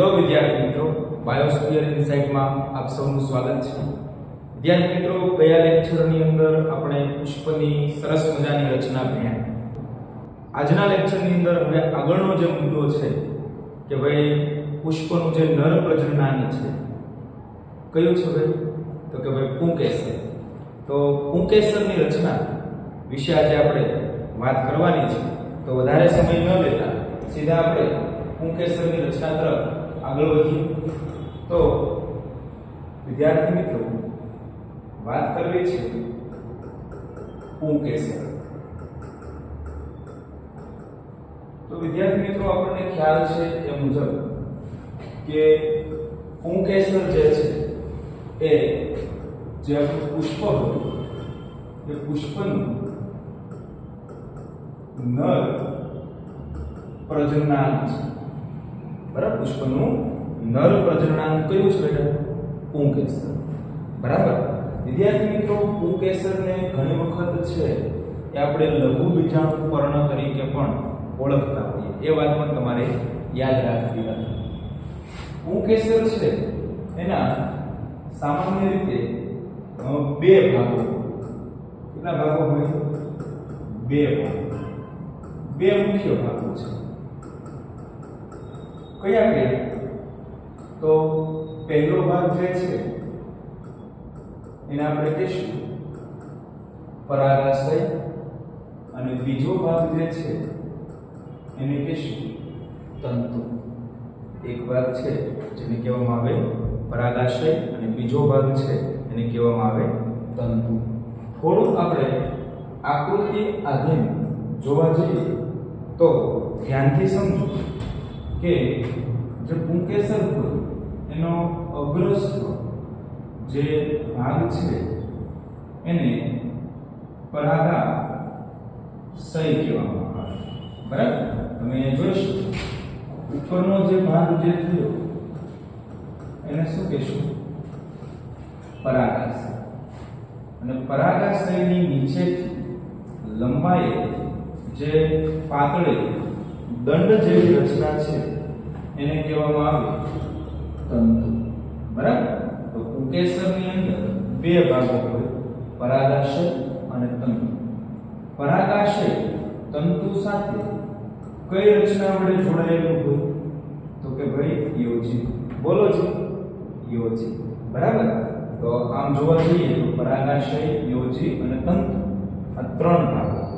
Hello વિદ્યાર્થી મિત્રો biosphere ઇન્સાઇટમાં આપ સૌનું સ્વાગત છે. વિદ્યાર્થી મિત્રો ગયા લેક્ચરની અંદર આપણે પુષ્પની સરસ મજાની રચના ભણ્યા. આજના લેક્ચરની અંદર હવે આગળનો જે મુદ્દો છે કે ભાઈ પુષ્પનું જે નર પ્રજનન છે, કયું છે ભાઈ? તો કે ભાઈ પુંકેસર. તો પુંકેસરની રચના વિશે આજે આપણે વાત કરવાની છે. તો વધારે સમય ન લેતા સીધા આપણે પુંકેસરની રચના તરફ આગળ વધીએ. તો, વિદ્યાર્થી મિત્રો, વાત કરવી છે પુંકેસર તો વિદ્યાર્થી મિત્રો, આપણને ખ્યાલ છે એ મુજબ કે પુંકેસર જે છે એ જે આપણું પુષ્પ હોય, એ પુષ્પનું નર પ્રજનન છે. બરાબર? પુષ્પનું નર પ્રજનનાંગ કયું છે બેટા? પુંકેસર બરાબર? વિદ્યાર્થી મિત્રો પુંકેસરને ઘણી વખત છે એ આપણે લઘુ બીજાણુ પર્ણ તરીકે પણ ઓળખતા હોઈએ. એ વાત પણ તમારે યાદ રાખવી હતી પુંકેસર છે એના સામાન્ય રીતે બે ભાગો. કેટલા ભાગો હોય? બે ભાગો. બે મુખ્ય ભાગો. કયા કયા તો પહેલો ભાગ જે છે, એને આપણે કહીશું પરાગાશય અને બીજો ભાગ જે છે, એને કહીશું તંતુ. એક ભાગ છે જેને કહેવામાં આવે પરાગાશય અને બીજો ભાગ છે એને કહેવામાં આવે તંતુ. થોડું આપણે આકૃતિ આધીન જોવા જઈએ તો ધ્યાનથી સમજો. કે જે પુંકેસર હોય, એનો અગ્રસ્થ જે ભાગ છે, એને પરાગા સહી કહેવામાં આવે બરાબર? તમે અહીંયા જોઈ શકો ઉપરનો જે ભાગ જે થયો, એને શું કહેશું? પરાગાશય અને પરાગાશયની નીચેથી લંબાઈ જે પાતળી દંડ જેવી રચના છે. એને કહેવામાં આવે તંતુ. બરાબર? તો કુકેસરની અંદર બે ભાગો હોય, પરાગાશય અને તંતુ. પરાગાશય તંતુ સાથે કઈ રચના વડે જોડાયેલું હોય? તો કે ભાઈ યોજી બોલો છો. યોજી બરાબર? તો આમ જોવા જઈએ તો પરાગાશય યોજી અને તંતુ આ ત્રણ ભાગો.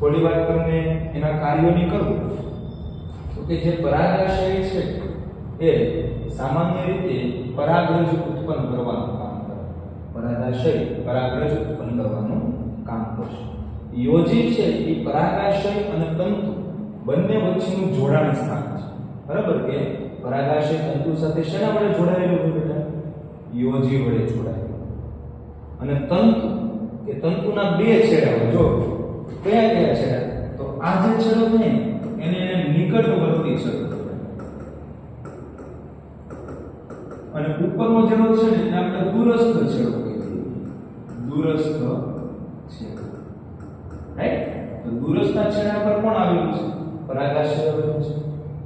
થોડી વાર તમને એના કાર્યોની કરું? તો કે જે પરાગાશય છે, એ સામાન્ય રીતે પરાગરજ ઉત્પન્ન કરવાનું કામ કરે. પરાગાશય પરાગરજ ઉત્પન્ન કરવાનું કામ કરશે. યોજી છે, એ પરાગાશય અને તંતુ બંને વચ્ચેનું જોડાણ સ્થાન છે. બરાબર કે પરાગાશય તંતુ સાથે શેના વડે જોડાયેલું હોય બેટા યોજી વડે જોડાયેલું. અને તંતુ, કે તંતુના બે છેડા હોય. જો કયા કયા છેડા તો આ જે છેડો છે એને એને નિકટવર્તી છેડો. અને ઉપરનો છેડો છે ને, એને આપણે દૂરસ્થ છેડો કહીએ. દૂરસ્થ છેડો. રાઈટ તો દૂરસ્થના છેડા પર કોણ આવેલું છે? પરાગાશય આવેલું છે.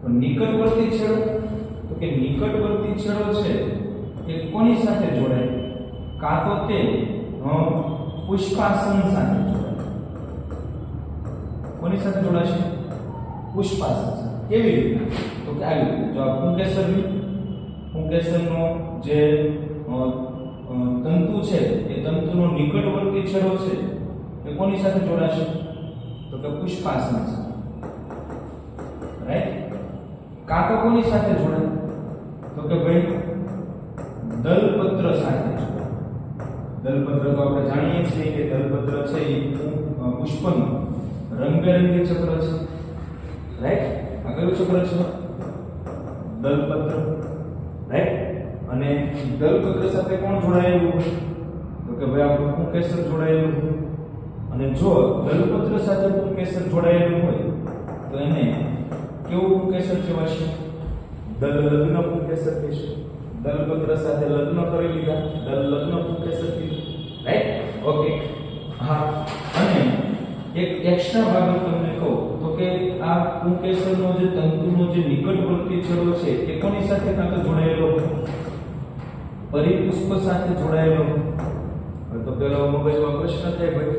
તો નિકટવર્તી છેડો, તો કે નિકટવર્તી છેડો છે, એ કોની સાથે જોડાય? કાં તો તે પુષ્પાસન સાથે જોડાય. કોની સાથે જોડાશે? પુષ્પા સાથે કેવી રીતે? તો કે આવી રીતે. જો આ પુંકેસરની પુંકેસરનો જે તંતુ છે, એ તંતુનો નિકટવર્તી છેડો છે, એ કોની સાથે જોડાશે? તો કે પુષ્પાસન સાથે રાઈટ કાં કોની સાથે જોડાય? તો કે ભાઈ, દલપત્ર સાથે દલપત્ર તો આપણે જાણીએ છીએ કે દલપત્ર છે એ પુષ્પનું રંગબેરંગી ચક્ર છે રાઈટ આ કયું ચક્ર છે દલપત્ર રાઈટ અને દલપત્ર સાથે કોણ જોડાયેલું? હોય તો કે ભાઈ આપણું પુંકેસર જોડાયેલું હોય અને જો દલપત્ર સાથે પુંકેસર જોડાયેલું હોય, તો એને કેવું પુંકેસર કહેવાશે દલ લગ્ન પુંકેસર કહેશું દલપત્ર સાથે લગ્ન કરી લીધા. દલ લગ્ન પુંકેસર કીધું. રાઈટ ઓકે હા. એક એક્સ્ટ્રા ભાગ તમને કહું, તો કે આ પુંકેસરનો જે તંતુનો જે નિકટવર્તી છેડો છે, એ કોની સાથે કાં તો જોડાયેલો પરિપુષ્પ સાથે જોડાયેલો તો પેલો મગજમાં પ્રશ્ન થાય ભાઈ,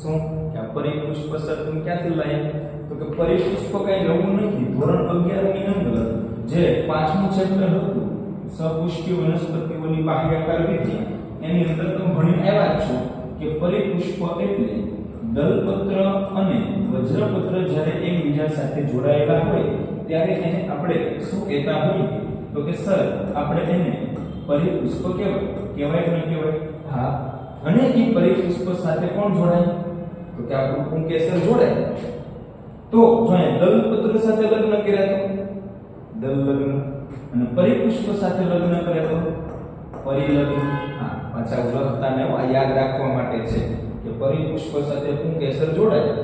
શું? કે આ પરિપુષ્પ તમે ક્યાંથી લાવ્યા તો કે પરિપુષ્પ કઈ નવું નથી, ધોરણ 11 ની અંદર જે પાંચમું ચેપ્ટર હતું. સપુષ્પી વનસ્પતિઓની બાહ્યાકાર વિદ્યા. એની અંદર તમે ભણી આવ્યા છો કે પરિપુષ્પ એટલે દલપત્ર અને વજ્રપત્ર જ્યારે એકબીજા સાથે જોડાયેલા હોય, ત્યારે એને આપણે શું કહેતા હોઈએ? તો કે, સર, આપણે એને પરિપુષ્પ કહેવાય. કહેવાય કે ન કહેવાય? હા. અને એ પરિપુષ્પ સાથે કોણ જોડાય? તો કે, આપણું પુંકેસર જોડાય. તો જો અહીંયા દલપત્ર સાથે લગ્ન કર્યા તો? દલ લગ્ન અને પરિપુષ્પ સાથે લગ્ન કર્યા તો? પરિલગ્ન. હા, પાછા લખતા ને યાદ રાખવા માટે છે. કે પરિપુષ્પ સાથે પુંકેસર જોડાય.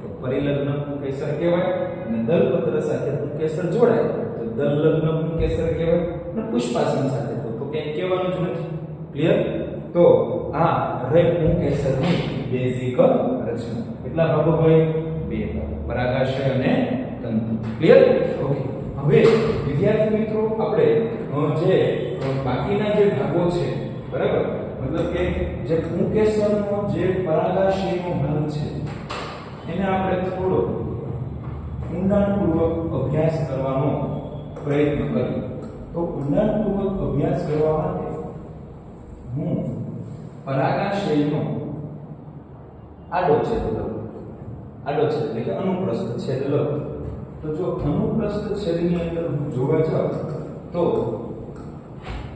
તો પરિલગ્ન પુંકેસર કહેવાય અને દલપત્ર સાથે પુંકેસર જોડાય. તો દલલગ્ન પુંકેસર કહેવાય અને પુષ્પાસન સાથે. તો તો કંઈ કહેવાનું જ નથી. ક્લિયર તો આ રે પુંકેસરની બેઝિક રચના. કેટલા ભાગો હોય? બે ભાગ. પરાગાશય અને તંતુ. ક્લિયર ઓકે હવે વિદ્યાર્થી મિત્રો, આપણે જે બાકીના જે ભાગો છે, બરાબર? મતલબ કે જે પુંકેસરનો જે પરાગાશયનો ભાગ છે, એને આપણે થોડો ઊંડાણપૂર્વક અભ્યાસ કરવાનો પ્રયત્ન કરીએ. તો ઊંડાણપૂર્વક અભ્યાસ કરવા માટે હું પરાગાશયનો આડો છેદ આડો છેદ એટલે કે અનુપ્રસ્થ છેદ લઉં. તો જો અનુપ્રસ્થ છેદની અંદર હું જોવા જાઉં, તો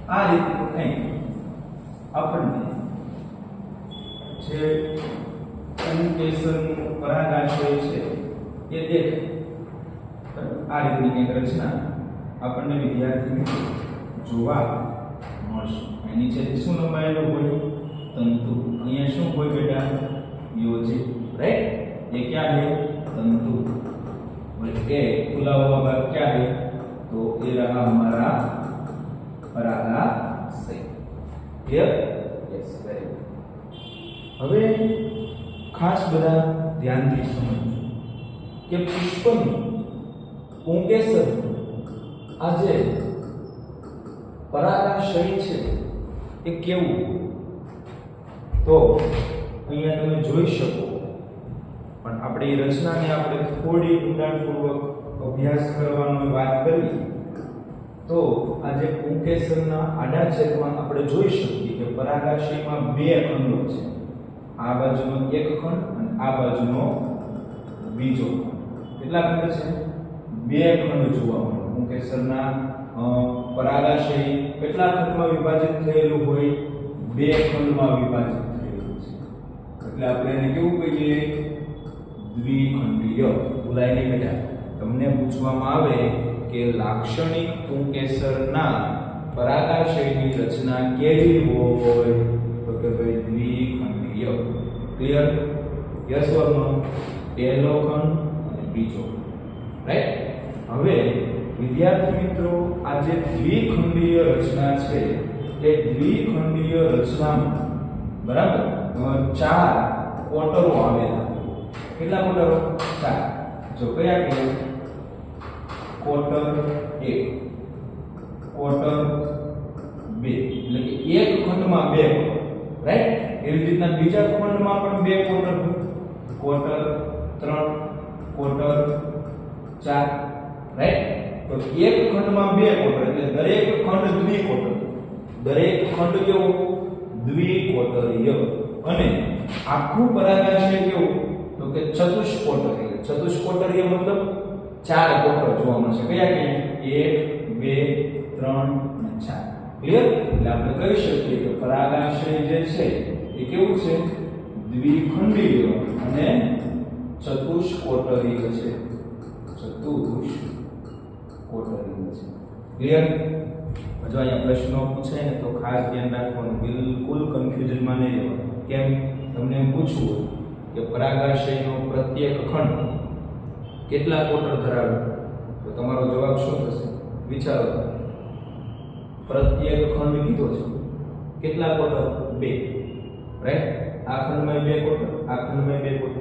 આ રીતે કંઈક આપણને જે કમ્યુનિકેશનનું પરાગાશય છે એ દેખાય બરાબર? આ રીતની કંઈક રચના આપણને વિદ્યાર્થી મિત્રો જોવા મળશે અહીં નીચેથી શું લંબાયેલું હોય તંતુ અહીંયા શું હોય બેટા યોજે राइट ये क्या है तंतु और ए खुला हुआ भाग क्या है तो ये रहा हमारा परागाशय ક્લિયર યસ વેરી ગુડ હવે ખાસ બધા ધ્યાનથી સમજો કે પુષ્પનું પુંકેસર આ જે પરાગાશય છે એ કેવું? તો અહીંયા તમે જોઈ શકો. પણ આપણે એ રચનાને આપણે થોડી ઊંડાણપૂર્વક અભ્યાસ કરવાની વાત કરીએ. તો આજે પુંકેસરના આડા છેદમાં આપણે જોઈ શકીએ કે પરાગાશયમાં બે ખંડો છે. આ બાજુનો એક ખંડ અને આ બાજુનો બીજો ખંડ. કેટલા ખંડ છે? બે ખંડ જોવા મળે. પુંકેસરના પરાગાશય કેટલા ખંડમાં વિભાજિત થયેલું હોય? બે ખંડમાં વિભાજિત થયેલું છે. એટલે આપણે એને કેવું કહીએ? દ્વિખંડીય. ભૂલાય નહીં બેટા. તમને પૂછવામાં આવે કે લાક્ષણિક પુંકેસરના પરાગાશયની રચના કેવી હોય? તો કે ભાઈ દ્વિખંડીય. ક્લિયર યસ ઓર નો? પહેલો ખંડ અને બીજો રાઈટ હવે, વિદ્યાર્થી મિત્રો, આ જે દ્વિખંડીય રચના છે એ દ્વિખંડીય રચનામાં બરાબર? ચાર ક્વોટરો આવેલા. કેટલા કોટરો? ચાર. જો કયા કયા કોટર એક કોટર બે એટલે કે એક ખંડમાં બે કોટર રાઈટ એવી રીતના બીજા ખંડમાં પણ બે કોટર હોય. કોટર ત્રણ કોટર ચાર રાઈટ તો એક ખંડમાં બે કોટર એટલે દરેક ખંડ દ્વિકોટર દરેક ખંડ કેવો? દ્વિકોટરીય અને આખું પરાગાશય કેવું? તો કે ચતુષ્કોટરીય ચતુષ્કોટરીય મતલબ ચાર કોટર જોવા મળશે. કયા કયા? એક, બે, ત્રણ અને ચાર. ક્લિયર એટલે આપણે કહી શકીએ કે પરાગાશય જે છે, એ કેવું છે? દ્વિખંડીય અને ચતુષ્કોટરીય છે. ચતુષ્કોટરીય છે. ક્લિયર જો અહીંયા પ્રશ્નો પૂછે ને તો ખાસ ધ્યાન રાખવાનું. બિલકુલ કન્ફ્યુઝનમાં નહીં રહેવાનું. કેમ? તમને પૂછવું કે પરાગાશયનો પ્રત્યેક ખંડ કેટલા કોટર ધરાવે? તો તમારો જવાબ શું થશે? વિચારો. પ્રત્યેક ખંડ કીધો છે. કેટલા કોટર? બે. રાઈટ આ ખંડમાં બે કોટર, આ ખંડમાં બે કોટર.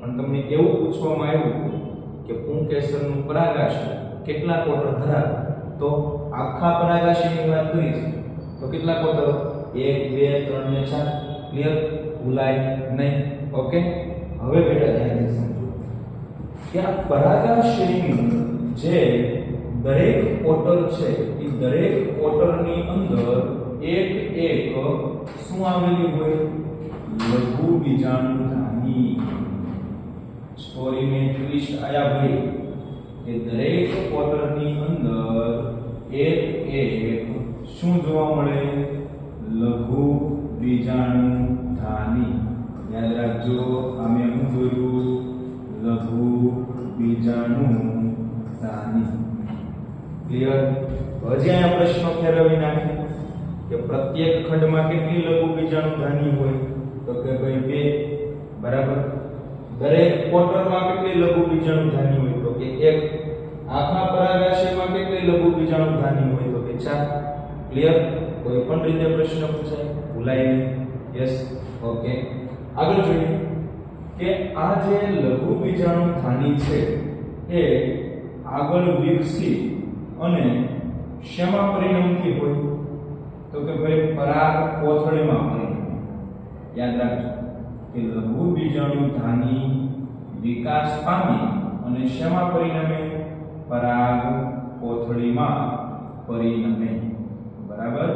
પણ તમને એવું પૂછવામાં આવ્યું કે પુંકેસરનું પરાગાશય કેટલા કોટર ધરાવે? તો આખા પરાગાશયની વાત કરીશ તો કેટલા કોટર? એક, બે, ત્રણ, ને ચાર. ક્લિયર ભૂલાય નહીં. ઓકે હવે બેટા ધ્યાન સમજો કે આ શ્રેણી જે દરેક કોટર છે, એ દરેક કોટરની અંદર એક એક શું આવેલી હોય? લઘુ બીજાણુ ધાની. સ્ટોરી મેં ટ્વિસ્ટ આયા ભાઈ. કે દરેક કોટરની અંદર એક એક શું જોવા મળે? લઘુ બીજાણુ ધાની. યાદ રાખજો અમે શું જોયું. લઘુ બીજાણુ ધાની ક્લિયર હજી અહીંયા પ્રશ્ન ફેરવી નાખીએ કે પ્રત્યેક ખંડમાં કેટલી લઘુ બીજાણુ ધાની હોય? તો કે ભાઈ બે. બરાબર? દરેક ક્વાર્ટરમાં કેટલી લઘુ બીજાણુ ધાની હોય? તો કે એક. આખા પરાગાશયમાં કેટલી લઘુ બીજાણુ ધાની હોય? તો કે ચાર. ક્લિયર કોઈ પણ રીતે પ્રશ્ન પૂછાય? ભૂલાય નહીં. યસ ઓકે આગળ જોઈએ. કે આ જે લઘુ બીજાણુ ધાની છે, એ આગળ વિકસી અને શેમાં પરિણમતી હોય? તો કે ભાઈ પરાગ કોથળીમાં પરિણમે યાદ રાખજો કે લઘુ બીજાણુ ધાની વિકાસ પામી અને શેમાં પરિણમે? પરાગ કોથળીમાં પરિણમે. બરાબર?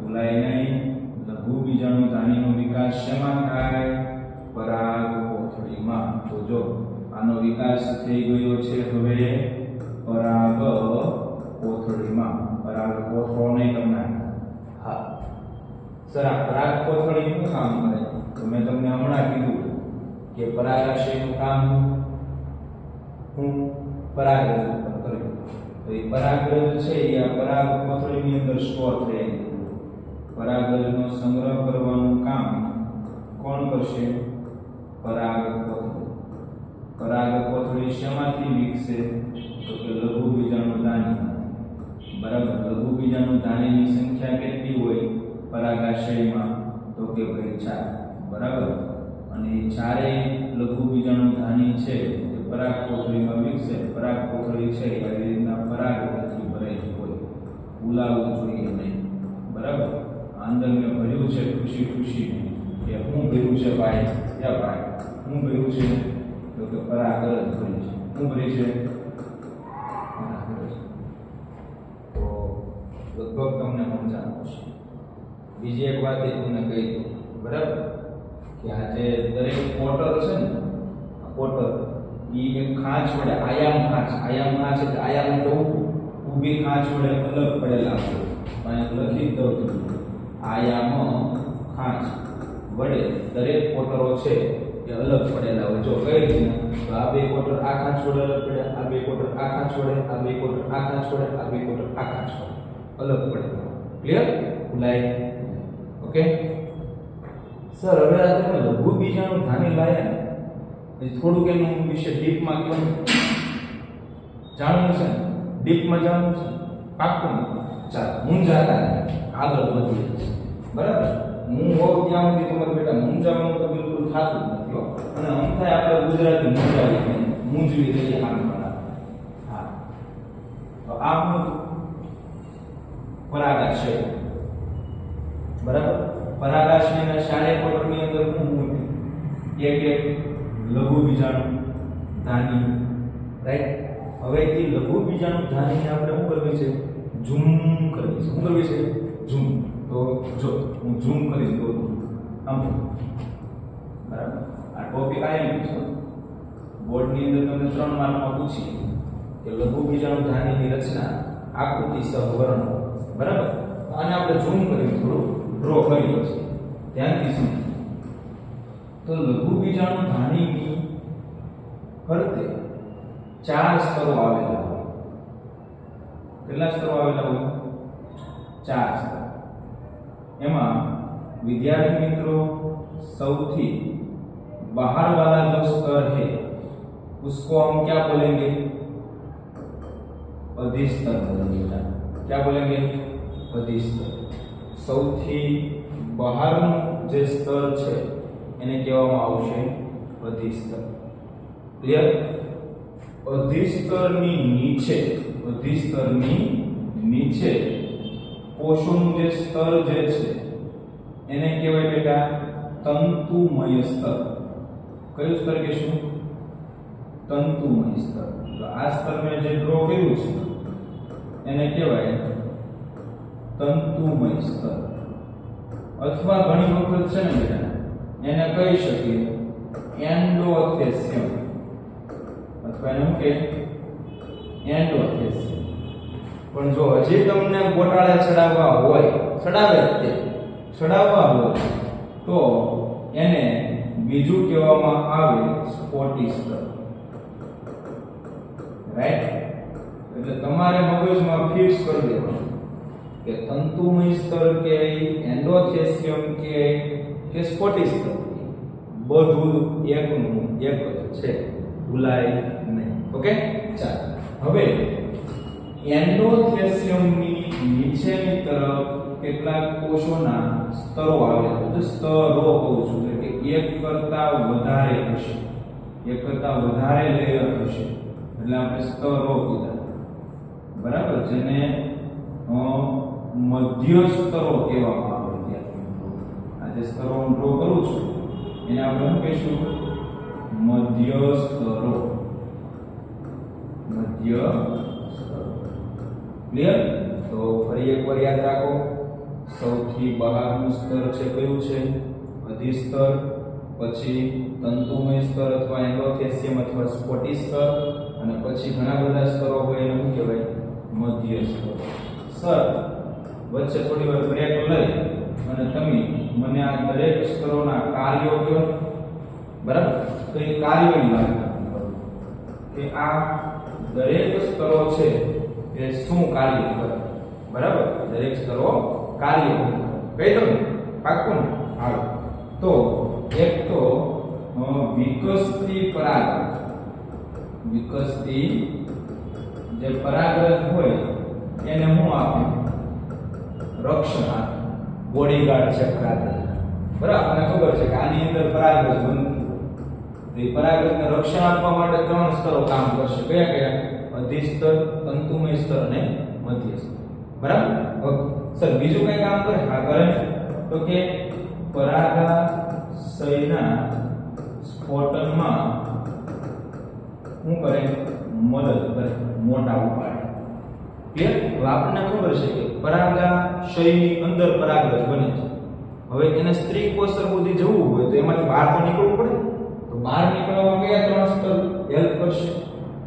ભૂલાય નહીં. લઘુ બીજાણુ ધાનીનો વિકાસ શેમાં થાય? પરાગ કોથળીમાં તો જો આનો વિકાસ થઈ ગયો છે હવે, પરાગ કોથળીમાં. પરાગ કોથળો નહીં તમને હા. સર, આ પરાગ કોથળી કામ કરે. તો મેં તમને હમણાં કીધું કે પરાગાશયનું કામ હું પરાગરજ ઉપર કર્યું તો એ પરાગરજ છે એ આ પરાગ કોથળીની અંદર સ્ટોર થઈ પરાગરજનો સંગ્રહ કરવાનું કામ કોણ કરશે? પરાગ કોથળી પરાગ કોથળી શેમાંથી વિકસે? તો કે લઘુ દાની બરાબર લઘુ દાનીની સંખ્યા કેટલી હોય? પરાગાશયમાં. તો કે ભાઈ ચાર. બરાબર? અને એ ચારેય લઘુ ધાની છે. એ પરાગ કોથળીમાં વિકસે. પરાગ કોથળી છે, એ રીતના પરાગથી ભરાઈ હોય. ભૂલાવવું જોઈએ નહીં. બરાબર? આ મેં ભર્યું છે ખુશી ખુશી કે હું ભર્યું છે ભાઈ યા ભાઈ હું ભર્યું છે તો કે પરાગ જ છે હું ભરી છે તો લગભગ તમને સમજાવું છે બીજી એક વાત એ તમને કહી દઉં બરાબર? કે આ જે દરેક પોટર છે ને? આ પોટર એ એક ખાંચ વડે આયામ ખાંચ આયામ ખાંચ. એટલે આયામ તો ઊભી ખાંચ વડે અલગ પડેલા છે અહીંયા લખી દઉં આયામ ખાંચ. વડે દરેક કોટરો છે એ અલગ પડેલા હોય. જો કઈ રીતના, તો આ બે કોટર આ કાંચ વડે અલગ પડે આ બે કોટર આ કાંચ વડે, આ બે કોટર આ કાંચ વડે, આ બે કોટર આ ખાંચ વડે. અલગ પડેલા ક્લિયર લાઈક ઓકે સર હવે આ તમે લઘુ બીજાનું ધાની લાયા ને થોડુંક એનું વિશે ડીપમાં કેવું જાણવું છે ડીપમાં જાણવું છે? પાકું? ચાલ, હું જાતા આગળ વધીએ. બરાબર? હું હોઉં ત્યાં સુધી તમારે બેટા મૂંઝાવાનું તો બિલકુલ થતું નથી અને આમ થાય આપણે ગુજરાતી મૂંઝાવી. મૂંઝવી દઈએ આમ હા. તો આ હું પરાગાશય બરાબર? પરાગાશયના શાળે કોટરની અંદર હું હોય એક એક લઘુ બીજાણુ ધાની. રાઈટ હવે એ લઘુ બીજાણુ ધાનીને આપણે શું કરવી છે? ઝૂમ કરવી છે. શું કરવી છે? ઝૂમ. તો જો હું ઝૂમ કરી દઉં છું આમ બરાબર? આ ટોપિક આયા છે. બોર્ડની અંદર તમને ત્રણ માર્કમાં પૂછી કે લઘુ બીજાણુ ધાનીની રચના, આકૃતિ સહ બરાબર? આને આપણે ઝૂમ કરી થોડું ડ્રો કરી છે ધ્યાનથી સમજો. તો લઘુ બીજાણુ ધાનીની ફરતે ચાર સ્તરો આવેલા હોય. કેટલા સ્તરો આવેલા હોય? ચાર સ્તર. એમાં विद्यार्थी मित्रों सौथी बाहर वाला जो स्तर है उसको हम क्या बोलेंगे अधिस्तर बोलेंगे क्या बोलेंगे अधिस्तर સૌથી બહારનું જે સ્તર છે એને કહેવામાં આવશે અધિસ્તર ક્લિયર અધિસ્તરની નીચે અધિસ્તરની નીચે કોષોનું જે સ્તર જે છે, એને કહેવાય બેટા તંતુમય સ્તર. કયું સ્તર કહેશું? તંતુમય સ્તર. તો આ સ્તર મેં જે ડ્રો કર્યું છે, એને કહેવાય તંતુમય સ્તર. અથવા ઘણી વખત છે ને બેટા, એને કહી શકીએ એન્ડોથેસિયમ. અથવા એને કે એન્ડોથેસિયમ. પણ જો હજી તમને ગોટાળે ચડાવવા હોય, ચડાવે જ તે. ચડાવવા હોય, તો એને બીજું કહેવામાં આવે સ્પોટી સ્તર રાઈટ એટલે તમારે મગજમાં ફિક્સ કરી દેવાનું. કે તંતુમય સ્તર કે એન્ડોથેસિયમ કે કે સ્પોટી સ્તર બધું એકનું, એક જ છે. ભૂલાય નહીં. ઓકે ચાલો. હવે એન્ડોથેસિયમની નીચેની તરફ કેટલાક કોષોના સ્તરો આવેલા તો સ્તરો કહું છું. એટલે કે એક કરતા વધારે હશે. એક કરતા વધારે લેયર હશે. એટલે આપણે સ્તરો કીધા. બરાબર? જેને મધ્ય સ્તરો કહેવામાં આવે ત્યાં આ જે સ્તરો હું ડ્રો કરું છું, એને આપણે શું કહીશું? મધ્ય સ્તરો. મધ્ય ક્લિયર તો ફરી એકવાર યાદ રાખો, સૌથી બહારનું સ્તર છે કયું છે? અધિસ્તર પછી તંતુમય સ્તર અથવા એન્ડોથેસિયમ અથવા સ્પોટી સ્તર, અને પછી ઘણા બધા સ્તરો હોય એને શું કહેવાય? મધ્ય સ્તર. સર વચ્ચે થોડી વાર બ્રેક લઈ, અને તમે મને આ દરેક સ્તરોના કાર્યો કહો. બરાબર? તો એ કાર્યોની વાત કે આ દરેક સ્તરો છે એ શું કાર્ય કરે બરાબર? દરેક સ્તરો કાર્ય કરે કહી દઉં ને? પાક્કું ને? હાલ. તો એક તો વિકસતી પરાગ વિકસતી જે પરાગરત હોય, એને હું આપે રક્ષણ આપે બોડીગાર્ડ છે પરાગરજ બરાબર? આપણને ખબર છે કે આની અંદર પરાગરજ બનતું તો રક્ષણ આપવા માટે ત્રણ સ્તરો કામ કરશે. કયા કયા? અધિસ્તર તંતુમય સ્તર અને મધ્ય સ્તર બરાબર સર, બીજું કઈ કામ કરે? હા, કરે. તો કે પરાગાશયના સ્ફોટનમાં શું કરે? મદદ કરે, મોટા ઉપાડે. ક્લિયર હવે આપણને ખબર છે કે પરાગાશયની અંદર પરાગરજ બને છે. હવે એને સ્ત્રી કોષર સુધી જવું હોય તો એમાંથી બહાર તો નીકળવું પડે? તો બહાર નીકળવામાં કયા ત્રણ સ્તર હેલ્પ કરશે?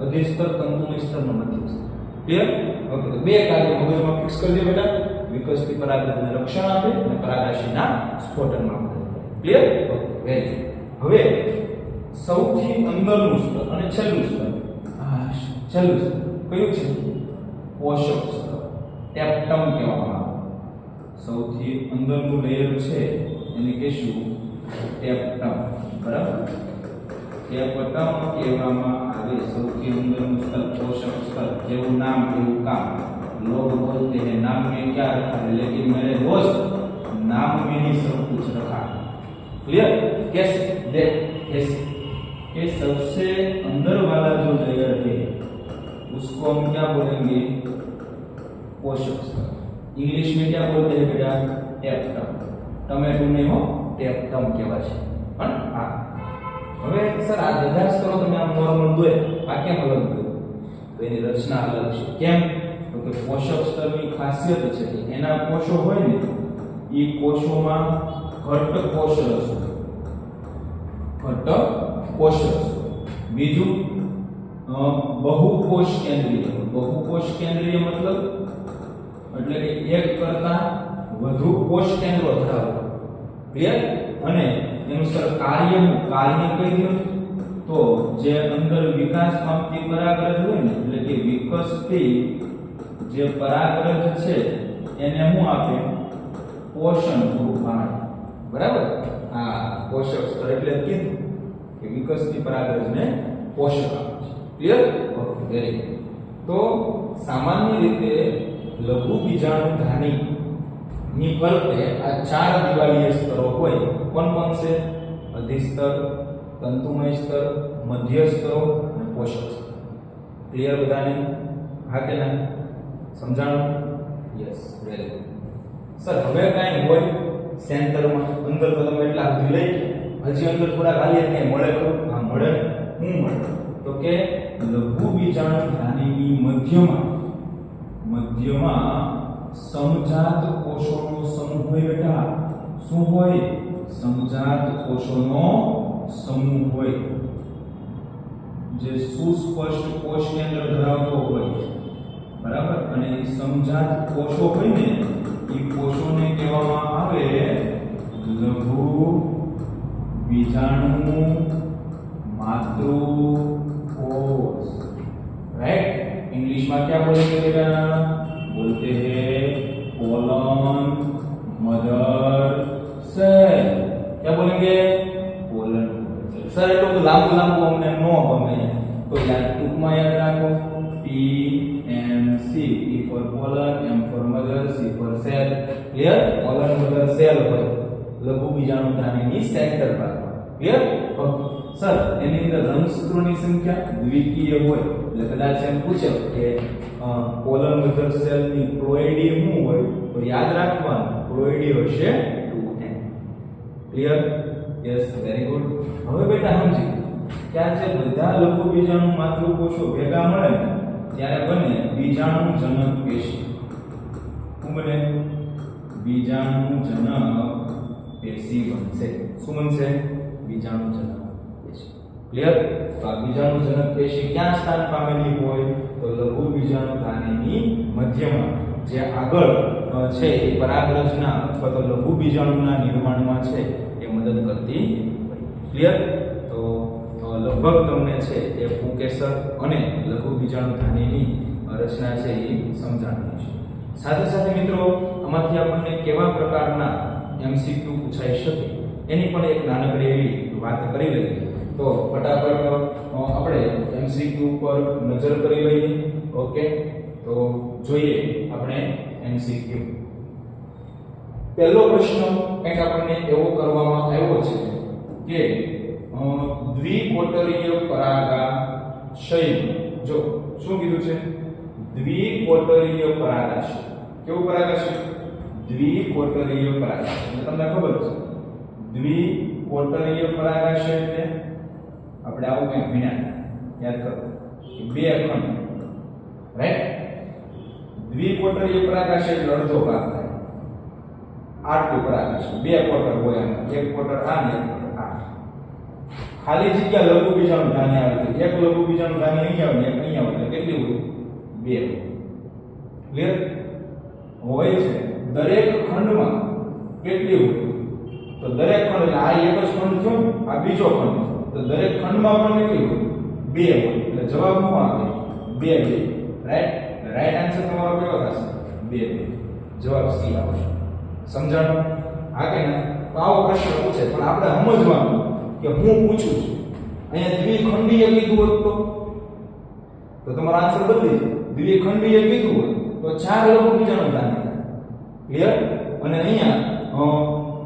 અધિસ્તર તંતુમય સ્તર અને મધ્ય સ્તર ક્લિયર ઓકે તો બે કાર્યો મગજમાં ફિક્સ કરી દે બેટા. વિકસતી પરાગરજને રક્ષણ આપે અને પરાગાશયના સ્ફોટનમાં મદદ ક્લિયર ઓકે વેરી હવે સૌથી અંદરનું સ્તર અને છેલ્લું સ્તર. છેલ્લું સ્તર. કયું છે? પોષક સ્તર. ટેપ્ટમ કહેવામાં આવે. સૌથી અંદરનું લેયર છે, એને કહેશું ટેપ્ટમ બરાબર? ટેપ્ટમ કહેવામાં આવે સૌથી અંદરનું સ્તર પોષક સ્તર જેવું નામ એવું કામ लोग बोलते हैं नाम में क्या रखा है लेकिन मेरे दोस्त नाम में ही सब कुछ रखा है क्लियर कैसे देख कैसे कि सबसे अंदर वाला जो लेयर है उसको हम क्या बोलेंगे पोषक स्तर इंग्लिश में क्या बोलते हैं बेटा टेप्टम टमेटो नहीं हो टेप्टम કહેવાય છે પણ હા હવે સર, આ બધા સ્તરો તમે આમ નોર્મલ દોય. આ કેમ અલગ દોય. તો એની રચના અલગ છે. કેમ? તો કે પોષક સ્તરની ખાસિયત છે કે એના કોષો હોય ને, એ કોષોમાં ઘટ્ટ કોષ રસ ઘટ્ટ કોષ રસ બીજું બહુ બહુકોષ કેન્દ્રીય. બહુકોષ કેન્દ્રીય મતલબ એટલે કે એક કરતા વધુ કોષ કેન્દ્રો ધરાવતો ક્લિયર અને એનું સર કાર્યનું કાર્ય દો તો જે અંદર વિકાસ પામતી પરાગરજ હોય ને, એટલે કે વિકસતી જે પરાગરજ છે, એને હું આપે? પોષણ પૂરું બરાબર? આ પોષક સ્તર એટલે કીધું કે વિકસતી પરાગરજને પોષક આપે છે. ક્લિયર ઓકે વેરી તો સામાન્ય રીતે લઘુ બીજાણુધાની ની ફરતે આ ચાર દિવાલીય સ્તરો હોય, કોણ કોણ છે? અધિસ્તર તંતુમય સ્તર, મધ્ય સ્તરો અને પોષક સ્તર. ક્લિયર બધાને? હા કે ના? સમજાણું? યસ વેરી ગુડ સર હવે કાંઈ હોય સેન્ટરમાં, અંદર તો તમે એટલા સુધી લઈ હજી અંદર થોડા ખાલી કઈ મળે ખરું? હા, મળે. હું મળે. તો કે લઘુ બીજાણુ ધાનીની મધ્યમાં મધ્યમાં સમજાત કોષોનો સમૂહ હોય બેટા. શું હોય? સમજાત કોષોનો સમૂહ હોય. જે સુસ્પષ્ટ કોષની અંદર ધરાવતો હોય બરાબર? અને સમજાત કોષો હોય ને, એ કોષોને કહેવામાં આવે લઘુ, બીજાણુ, માતૃ, કોષ. રાઈટ ઇંગ્લિશમાં ક્યાં બોલે છે બેટા? બોલતે હૈ कोलन मदर सेल क्या बोलेंगे कोलन सर એટલું તો લાંબુ લાંબુ અમને નો ગમે તો યાદ ટૂંકમાં યાદ રાખો P M C P for colon M for mother C for cell clear colon mother cell હોય લઘુ બીજાણુ ધાનીની સેન્ટર ભાગમાં ક્લિયર ઓકે સર એની અંદર રંગસૂત્રોની સંખ્યા દ્વિકીય હોય. એટલે કદાચ એમ પૂછે કે કોલમ મધર સેલની પ્રોએડી શું હોય? તો યાદ રાખવાનું પ્રોએડી હશે 2n clear yes very good હવે બેટા સમજી. કે આ જે બધા લોકો બીજાણુ માતૃકોષો ભેગા મળે ને, ત્યારે બને બીજાણુ જનક પેશી. શું બને? બીજાણુ જનક પેશી બનશે. શું બનશે? બીજાણુ જનક. ક્લિયર તો આ બીજાણુ જનક પેશી ક્યાં સ્થાન પામેલી હોય? તો લઘુ બીજાણુ ધાનીની મધ્યમાં. જે આગળ છે એ પરાગરચના અથવા તો લઘુ બીજાણુના નિર્માણમાં છે, એ મદદ કરતી ક્લિયર તો લગભગ તમને છે એ પુકેસર અને લઘુ બીજાણુ ધાનીની રચના છે એ સમજાણી છે. સાથે સાથે મિત્રો, આમાંથી આપણને કેવા પ્રકારના એમસીક્યુ પૂછાઈ શકે? એની પણ એક નાનકડી એવી વાત કરી લઈએ. તો ફટાફટ આપણે એમસીક્યુ પર નજર કરી લઈએ. ઓકે તો જોઈએ આપણે એમસીક્યુ પહેલો પ્રશ્ન કંઈક આપણને એવો કરવામાં આવ્યો છે કે દ્વિકોટરીય પરાગાશય જો, શું કીધું છે? દ્વિકોટરીય પરાગાશય કેવું પરાગાશય દ્વિકોટરીય પરાગાશય તમને ખબર છે. દ્વિકોટરીય પરાગાશય એટલે આપણે આવું કંઈક ભણ્યા યાદ કરો. કે બે ખંડ રાઈટ દ્વિકોટરીય પરાગાશય એટલે અડધો ભાગ થાય. આટલું પરાગાશય બે કોટર હોય આમ. એક કોટર આ ને એક કોટર આ. ખાલી જગ્યા લઘુ બીજાણુ ધાન્ય આવે છે. એક લઘુ બીજાણુ ધાન્ય અહીં આવે ને એક અહીં આવે એટલે કેટલી હોય? બે. ક્લિયર હોય છે. દરેક ખંડમાં કેટલી હોય? તો દરેક ખંડ એટલે આ એક જ ખંડ થયો ને, આ બીજો ખંડ તો દરેક ખંડમાં પણ કેટલું બે એટલે જવાબ શું આવે બે બે. રાઈટ રાઈટ આન્સર તમારો કયો થશે? બે બે. જવાબ સી આવશે. સમજાણું? ના? તો આવો પ્રશ્ન પૂછે. પણ આપણે સમજવાનું કે હું પૂછું છું. અહીંયા દ્વિખંડીય કીધું હોત તો? તો તમારો આન્સર બદલી જાય. દ્વિખંડીય કીધું હોય તો ચાર લોકો બીજાનું ધાન્ય ક્લિયર અને અહીંયા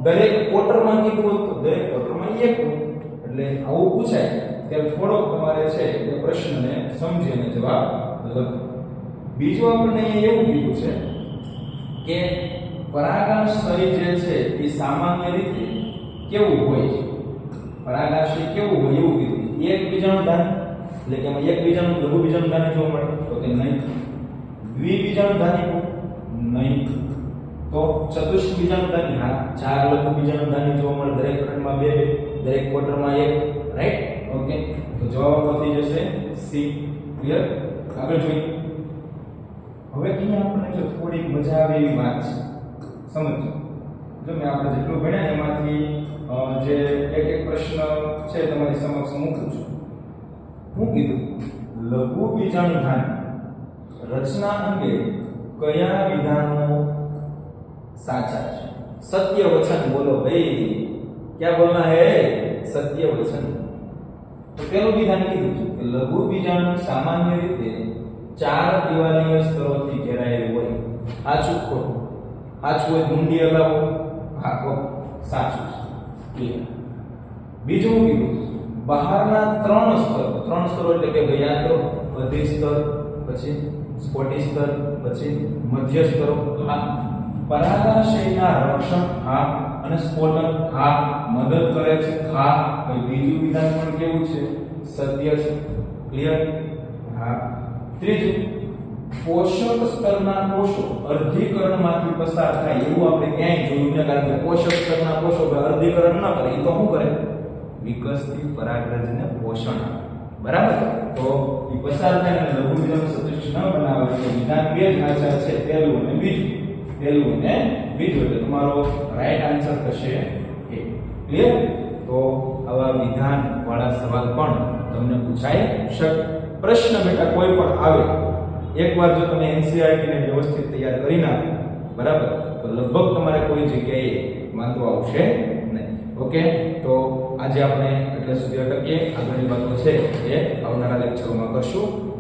દરેક ક્વાર્ટરમાં કીધું હોત તો દરેક ક્વાર્ટરમાં એક હોય. એટલે આવું પૂછાય, ત્યારે થોડોક તમારે છે એ પ્રશ્નને સમજી અને જવાબ લખો. બીજું અહીંયા એવું કીધું છે કે પરાગાશય જે છે એ સામાન્ય રીતે કેવું હોય છે? પરાગાશય કેવું હોય એવું કીધું. એક બીજાનું એટલે કે એમાં એક બીજાનું લઘુ બીજાનું ધાન જોવા મળે, તો કે નહીં. દ્વિબીજાનું ધાની નહીં. તો ચતુષ્ક બીજાનું ધાની ચાર લઘુ બીજાનું ધાની જોવા મળે દરેક ખંડમાં બે બે. દરેક ક્વાર્ટરમાં એક રાઈટ ઓકે તો જવાબ થઈ જશે સી ક્લિયર આગળ જોઈએ. હવે અહીંયા આપણને જો થોડીક મજા આવે એવી વાત છે. સમજો. જો મેં આપણે જેટલું ભણ્યા એમાંથી જે એક એક પ્રશ્ન છે તમારી સમક્ષ મૂકું છું હું કીધું, લઘુ બીજાણુ ધાન રચના અંગે કયા વિધાનો સાચા છે? સત્ય વચન બોલો, ભાઈ. ક્યાં બોલના હે સત્ય वचन। તો પેલું વિધાન કીધું કે લઘુ બીજાણુ સામાન્ય રીતે ચાર દિવાલીય સ્તરોથી ઘેરાયેલું હોય સાચું ખોટું સાચું હોય ગુંડી હલાવો હા સાચું છે. બીજું કીધું બહારના ત્રણ સ્તર ત્રણ સ્તરો એટલે કે ભયા તો મધ્ય સ્તર પછી સ્ફોટી સ્તર પછી મધ્ય સ્તરો હા પરાગાશયના રક્ષણ હા અને સ્ફોટન ખા મદદ કરે છે. ખા પછી બીજું વિધાન પણ કેવું છે? સત્ય છે. ક્લિયર હા. ત્રીજું, પોષક સ્તરના કોષો અર્ધીકરણમાંથી પસાર થાય એવું આપણે ક્યાંય જોયું નથી. કારણ કે પોષક સ્તરના કોષો અર્ધીકરણ ન કરે. એ તો શું કરે? વિકસતી પરાગરજને પોષણ બરાબર? તો એ પસાર થાય લઘુ વિધાન સદૃશ ન બનાવે. તો વિધાન બે ઢાંચા છે. પહેલું અને બીજું. પહેલું અને બીજું એટલે તમારો રાઈટ આન્સર થશે એ. ક્લિયર તો આવા વિધાન વાળા સવાલ પણ તમને પૂછાય શકે. પ્રશ્ન બેટા કોઈ પણ આવે, એકવાર જો તમે એનસીઆરટી ને વ્યવસ્થિત તૈયાર કરી નાખો, બરાબર? તો લગભગ તમારે કોઈ જગ્યાએ વાંધો આવશે નહીં. ઓકે? તો આજે આપણે એટલે સુધી અટકીએ. આગળની વાતો છે એ આવનારા લેક્ચરોમાં કરશું.